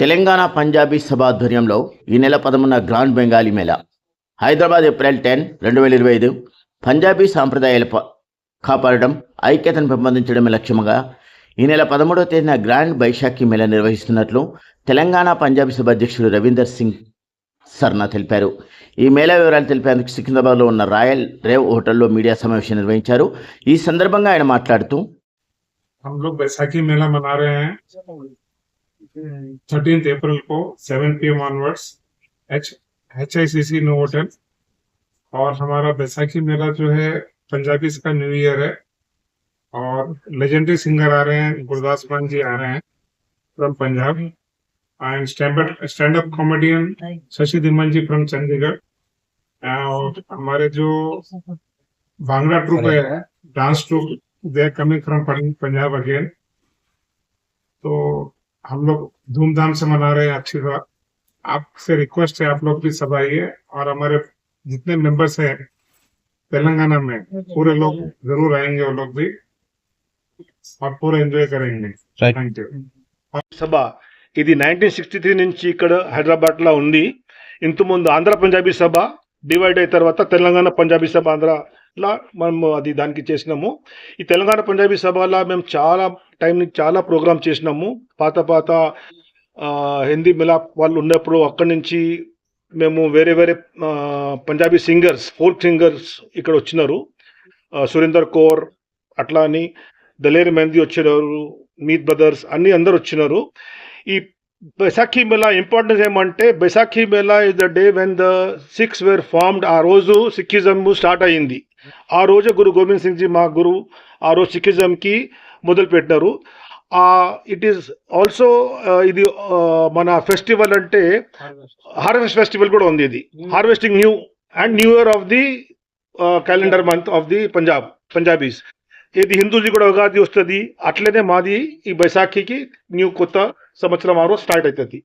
తెలంగాణ పంజాబీ సభ ఆధ్వర్యంలో ఈ నెల పదమూడున grand Bengali mela Hyderabad April ten రెండు వేల ఇరవై ఐదు పంజాబీ సాంప్రదాయాలు ప- కాపాడడం ఐక్యతను పెంపొందించడమే లక్ష్యంగా ఈ నెల పదమూడవ తేదీన గ్రాండ్ బైశాఖి మేళా నిర్వహిస్తున్నట్లు తెలంగాణ పంజాబీ సభ అధ్యక్షుడు రవీందర్ సింగ్ సర్నా తెలిపారు ఈ మేళా వివరాలు తెలిపేందుకు సికింద్రాబాద్లో ఉన్న రాయల్ రేవ్ హోటల్లో మీడియా సమావేశం నిర్వహించారు ఈ సందర్భంగా ఆయన మాట్లాడుతూ हम लोग बैसाखी मेला मना रहे हैं थर्टीन अप्रैल को seven P M onwards H H I C C Novotel और हमारा बैसाखी मेला जो है, पंजाबी का न्यू ईयर है और लेजेंडरी सिंगर आ रहे हैं, गुरदास मान जी आ रहे हैं from Punjab and stand up comedian Shashi Dhiman ji from Chandigarh और हमारे जो भांगड़ा ट्रूप है dance troupe they coming from Punjab again हम लोग धूमधाम से मना रहे हैं अच्छी बात आपसे रिक्वेस्ट है आप लोग भी सब आइए और हमारे जितने मेंबर्स हैं तेलंगाना में पूरे लोग जरूर आएंगे वो लोग भी और पूरा एंजॉय करेंगे थैंक यू సభ ఇది నైన్టీన్ సిక్స్టీ త్రీ నుంచి ఇక్కడ హైదరాబాద్లో ఉంది ఇంతకుముందు ఆంధ్ర పంజాబీ సభ డివైడ్ అయిన తర్వాత తెలంగాణ పంజాబీ సభ ఇట్లా మనము అది దానికి చేసినాము. ఈ తెలంగాణ పంజాబీ సభలో మేము చాలా టైం నుంచి చాలా ప్రోగ్రామ్ చేసినాము. పాత పాత హిందీ మిలాప్ వాళ్ళు ఉన్నప్పుడు అక్కడి నుంచి మేము వేరే వేరే పంజాబీ సింగర్స్ ఫోక్ సింగర్స్ ఇక్కడ వచ్చినారు. సురేందర్ కౌర్ అట్లా అని దలేర్ మెహందీ వచ్చినారు మీత్ బ్రదర్స్ అన్ని అందరు వచ్చినారు. ఈ బైసాఖీ మేళా ఇంపార్టెన్స్ ఏమంటే Baisakhi mela is the day when the Sikhs were formed ఆ రోజు సిక్కిజం స్టార్ట్ అయ్యింది. ఆ రోజు గురు గోవింద్ సింగ్ జీ మా గురు ఆ రోజు సిక్కిజంకి మొదలు పెట్టినారు ఇట్ ఈస్ ఆల్సో ఇది ఆ, మన ఫెస్టివల్ అంటే హార్వెస్ట్ ఫెస్టివల్ కూడా ఉంది ఇది. Harvesting new and new year of the calendar month of the Punjab Punjabis ఇది హిందూజీ కూడా ఉగాది వస్తుంది. అట్లనే మాది ఈ బైసాఖికి న్యూ కొత్త సంవత్సరం ఆరో స్టార్ట్ అవుతుంది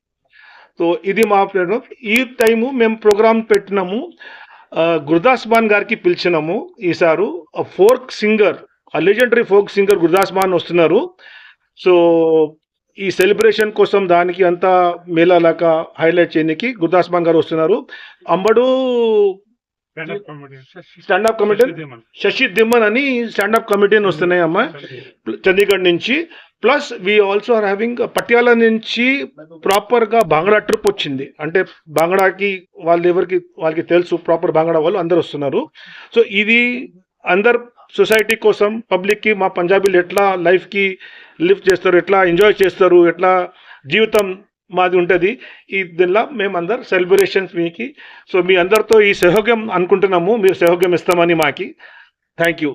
సో ఇది మా ప్లాన్ ఈ టైము మేము ప్రోగ్రామ్ పెట్టినాము. ఆ, గురుదాస్ బాన్ గారికి పిలిచినాము ఈసారు. Folk singer legendary folk singer Gurdas Maan వస్తున్నారు. సో ఈ సెలబ్రేషన్ కోసం దానికి అంతా మేళాలాగా హైలైట్ చేయడానికి గురుదాస్ బాన్ గారు వస్తున్నారు. అంబడు స్టాండప్ కమిటీ శశి దిమ్మన్ అని స్టాండప్ కమిటీని వస్తున్నాయి అమ్మా. చండీగఢ్ నుంచి. Plus we also are having Patiala నుంచి ప్రాపర్గా బాంగ్లా ట్రిప్ వచ్చింది. అంటే బాంగ్లాకి వాళ్ళు ఎవరికి వాళ్ళకి తెలుసు ప్రాపర్ బాంగ్లా వాళ్ళు అందరు వస్తున్నారు. సో ఇది అందరు సొసైటీ కోసం పబ్లిక్కి మా పంజాబీలు ఎట్లా లైఫ్కి లిఫ్ట్ చేస్తారు ఎట్లా ఎంజాయ్ చేస్తారు ఎట్లా జీవితం మాది ఉంటుంది. ఈ దీనిలో మేము అందరు సెలబ్రేషన్స్ మీకు. సో మీ అందరితో ఈ సహోగ్యం అనుకుంటున్నాము. మీరు సహోగ్యం ఇస్తామని మాకి. Thank you